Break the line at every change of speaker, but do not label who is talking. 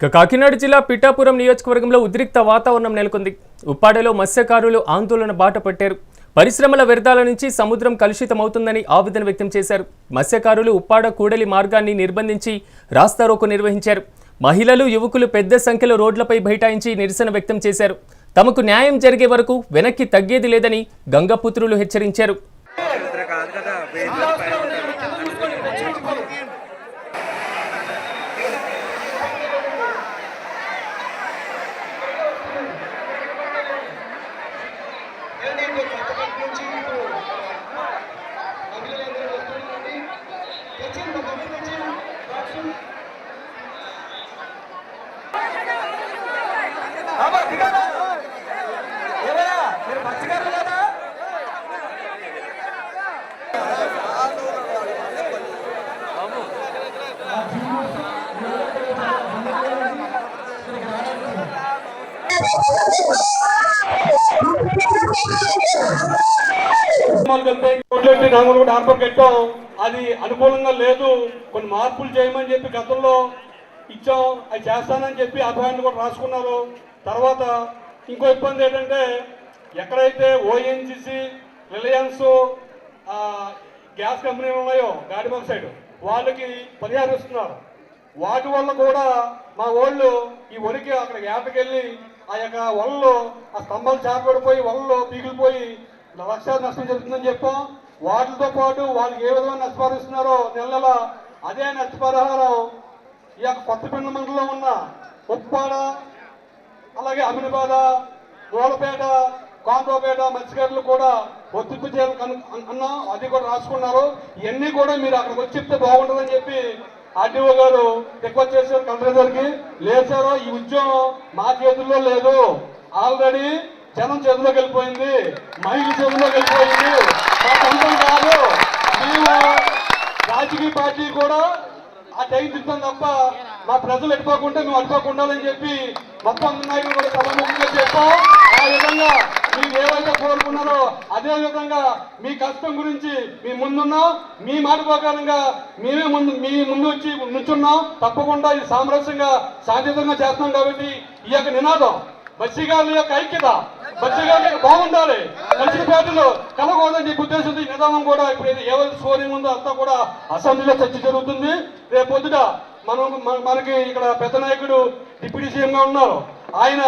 ఇక కాకినాడ జిల్లా పిఠాపురం నియోజకవర్గంలో ఉద్రిక్త వాతావరణం నెలకొంది. ఉప్పాడలో మత్స్యకారులు ఆందోళన బాట పట్టారు. పరిశ్రమల వ్యర్థాల నుంచి సముద్రం కలుషితమవుతుందని ఆవేదన వ్యక్తం చేశారు. మత్స్యకారులు ఉప్పాడ కూడలి మార్గాన్ని నిర్బంధించి రాస్తారోకు నిర్వహించారు. మహిళలు యువకులు పెద్ద సంఖ్యలో రోడ్లపై బైఠాయించి నిరసన వ్యక్తం చేశారు. తమకు న్యాయం జరిగే వరకు వెనక్కి తగ్గేది లేదని గంగపుత్రులు హెచ్చరించారు.
రోడ్లెట్టి కూడా హార్బర్ కట్టాం అది అనుకూలంగా లేదు. కొన్ని మార్పులు చేయమని చెప్పి గతంలో ఇచ్చాం అది చేస్తానని చెప్పి అభిప్రాయాన్ని కూడా రాసుకున్నారు. తర్వాత ఇంకో ఇబ్బంది ఏంటంటే ఎక్కడైతే ఓఎన్జిసి రిలయన్స్ గ్యాస్ కంపెనీలు ఉన్నాయో గాడిమల సైడ్ వాళ్ళకి పరిహారం ఇస్తున్నారు. వాటి వల్ల కూడా మా వాళ్ళు ఈ వరికి అక్కడ ఏటకెళ్ళి ఆ యొక్క వలలు ఆ స్తంభాలు చేపడిపోయి వలలో పీగిలిపోయి లక్షాలు నష్టం జరుగుతుందని చెప్పాం. వాటితో పాటు వాళ్ళకి ఏ విధంగా నష్టపరిస్తున్నారో నెలల అదే నష్టపరిహారం ఈ యొక్క కొత్తపిండ మండలంలో ఉన్న ఉప్పాడ అలాగే అమినబాద మూలపేట కాంతోపేట మత్స్యకారులు కూడా ఒత్తిడి చేయాలని అన్నా అది కూడా రాసుకున్నారు. ఇవన్నీ కూడా మీరు అక్కడికి వచ్చి చెప్తే బాగుంటుందని చెప్పి ఆర్డీఓ గారు రిక్వెస్ట్ చేశారు కలెక్టర్ గారికి. ఈ ఉద్యమం మా చేతుల్లో లేదు. ఆల్రెడీ జనం చేతిలోకి వెళ్ళిపోయింది. మహిళ చేతిలోకి వెళ్ళిపోయింది. మా సొంతం కాదు. మేము రాజకీయ పార్టీ కూడా ఆ టైం తిప్పుతాం తప్ప మా ప్రజలు ఎట్టుకోకుండా మేము అట్టుకోకుండా ఉండాలని చెప్పి మొత్తం నాయకులు కూడా సభముఖంగా చెప్పాం. ఆ విధంగా మీరు ఏవైతే కోరుకున్నారో అదే విధంగా మీ కష్టం గురించి మీ ముందున్నాం. మీ మాట ప్రకారంగా మేమే ముందు మీ ముందు వచ్చి నుంచున్నాం. తప్పకుండా ఇది సామరస్యంగా శాంతియుతంగా చేస్తున్నాం కాబట్టి ఈ యొక్క నినాదం మత్స్యకారుల యొక్క ఐక్యత మత్స్యకారుల బాగుండాలి. మత్స్య పార్టీలో కలగకూడదని చెప్పి ఉద్దేశంతో ఈ నిదానం కూడా ఇప్పుడు ఏది- ఏవైతే స్కోరింగ్ ఉందో అంతా కూడా అసెంబ్లీలో చర్చ జరుగుతుంది. రేపు పొద్దుట మనం మన- మనకి ఇక్కడ పెద్ద నాయకుడు డిప్యూటీ సీఎంగా ఉన్నారు. ఆయన